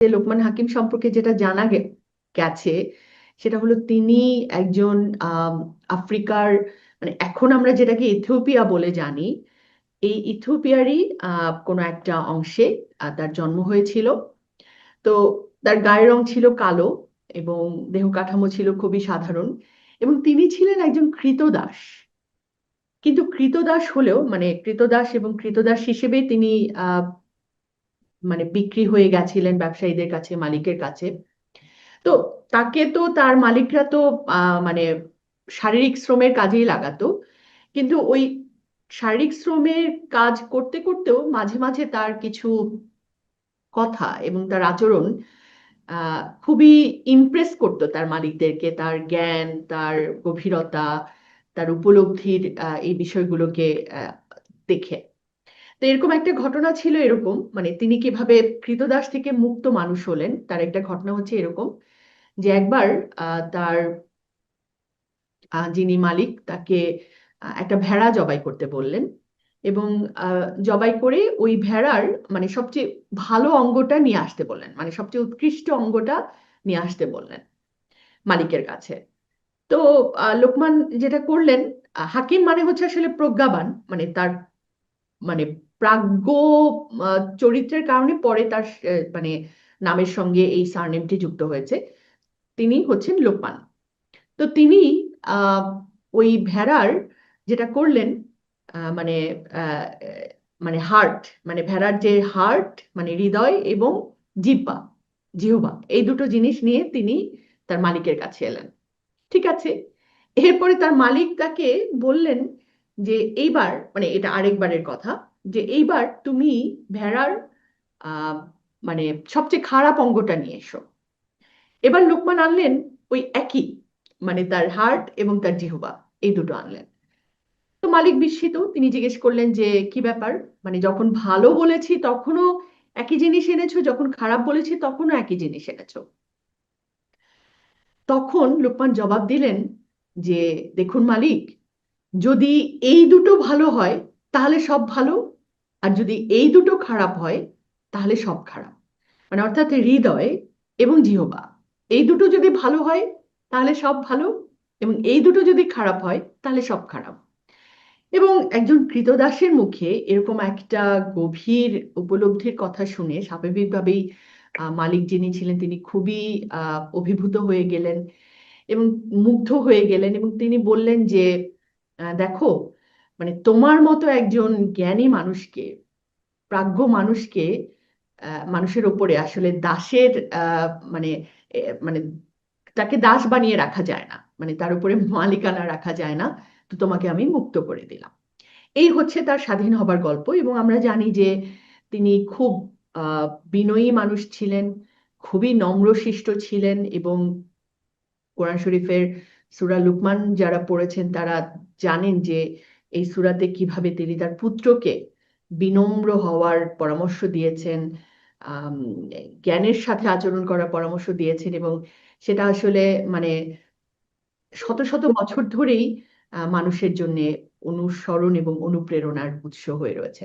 যে লোকমান হাকিম সম্পর্কে যেটা জানা গেছে, সেটা হলো তিনি একজন আফ্রিকার মানে এখন আমরা যেটাকে ইথিওপিয়া বলে জানি, এই ইথিওপিয়ারই কোনো একটা অংশে তার জন্ম হয়েছিল। তো তার গায়ের রং ছিল কালো এবং দেহ কাঠামো ছিল খুবই সাধারণ এবং তিনি ছিলেন একজন কৃতদাস। কিন্তু কৃতদাস হলেও মানে কৃতদাস এবং কৃতদাস হিসেবে তিনি মানে বিক্রি হয়ে গেছিলেন ব্যবসায়ীদের কাছে, মালিকের কাছে। তো তাকে তো তার মালিকরা তো মানে শারীরিক শ্রমের কাজেই লাগাতো। কিন্তু ওই শারীরিক শ্রমের কাজ করতে করতেও মাঝে মাঝে তার কিছু কথা এবং তার আচরণ খুবই ইমপ্রেস করতো তার মালিকদেরকে। তার জ্ঞান, তার গভীরতা, তার উপলব্ধির এই বিষয়গুলোকে দেখে। তো এরকম একটা ঘটনা ছিল এরকম মানে তিনি কীভাবে কৃতদাস থেকে মুক্ত মানুষ হলেন, তার একটা ঘটনা হচ্ছে এরকম যে একবার তার যিনি মালিক তাকে একটা ভেড়া জবাই করতে বললেন এবং জবাই করে ওই ভেড়ার মানে সবচেয়ে ভালো অঙ্গটা নিয়ে আসতে বললেন মানে সবচেয়ে উৎকৃষ্ট অঙ্গটা নিয়ে আসতে বললেন মালিকের কাছে। তো লোকমান যেটা করলেন হাকিম মানে হচ্ছে আসলে প্রজ্ঞাবান মানে তার মানে প্রাজ্ঞ চরিত্রের কারণে পরে তার মানে নামের সঙ্গে এই সারনেমটি যুক্ত হয়েছে। তিনি হচ্ছেন লোকমান। তো তিনি ওই ভেড়ার যেটা করলেন মানে মানে হার্ট মানে ভেড়ার যে হার্ট মানে হৃদয় এবং জিব্বা জিহবা, এই দুটো জিনিস নিয়ে তিনি তার মালিকের কাছে এলেন। ঠিক আছে? এরপরে তার মালিক তাকে বললেন যে, এইবার মানে এটা আরেকবারের কথা যে এইবার তুমি ভেড়ার মানে সবচেয়ে খারাপ অঙ্গটা নিয়ে এসো। এবার লোকমান আনলেন ওই একই মানে তার হার্ট এবং তার জিহ্বা, এই দুটো আনলেন। তো মালিক বিস্মিত, তিনি জিজ্ঞেস করলেন যে, কি ব্যাপার? মানে যখন ভালো বলেছি তখনও একই জিনিস এনেছো, যখন খারাপ বলেছি তখনও একই জিনিস এনেছো? তখন লোকমান জবাব দিলেন যে, দেখুন মালিক, যদি এই দুটো ভালো হয়, তাহলে সব ভালো আর যদি এই দুটো খারাপ হয়, তাহলে সব খারাপ। মানে অর্থাৎ হৃদয় এবং জিহবা। এই দুটো যদি ভালো হয়, তাহলে সব ভালো এবং এই দুটো যদি খারাপ হয়, তাহলে সব খারাপ। এবং একজন কৃতদাসের মুখে এরকম একটা গভীর উপলব্ধির কথা শুনে স্বাভাবিকভাবেই মালিক যিনি ছিলেন, তিনি খুবই অভিভূত হয়ে গেলেন এবং মুগ্ধ হয়ে গেলেন এবং তিনি বললেন যে দেখো মানে তোমার মতো একজন জ্ঞানী মানুষকে, প্রাজ্ঞ মানুষকে মানুষের ওপরে আসলে দাসের মানে মানে তাকে দাস বানিয়ে রাখা যায় না মানে তার উপরে মালিকানা রাখা যায় না, তো তোমাকে আমি মুক্ত করে দিলাম। এই হচ্ছে তার স্বাধীন হবার গল্প এবং আমরা জানি যে তিনি খুব বিনয়ী মানুষ ছিলেন, খুবই নম্রশিষ্ট ছিলেন এবং কোরআন শরীফের সূরা লুকমান যারা পড়েছেন তারা জানেন যে এই সুরাতে কীভাবে তিনি তার পুত্রকে বিনম্র হওয়ার পরামর্শ দিয়েছেন জ্ঞানের সাথে আচরণ করার পরামর্শ দিয়েছেন এবং সেটা আসলে মানে শত শত বছর ধরেই মানুষের জন্য অনুসরণ এবং অনুপ্রেরণার উৎস হয়ে রয়েছে।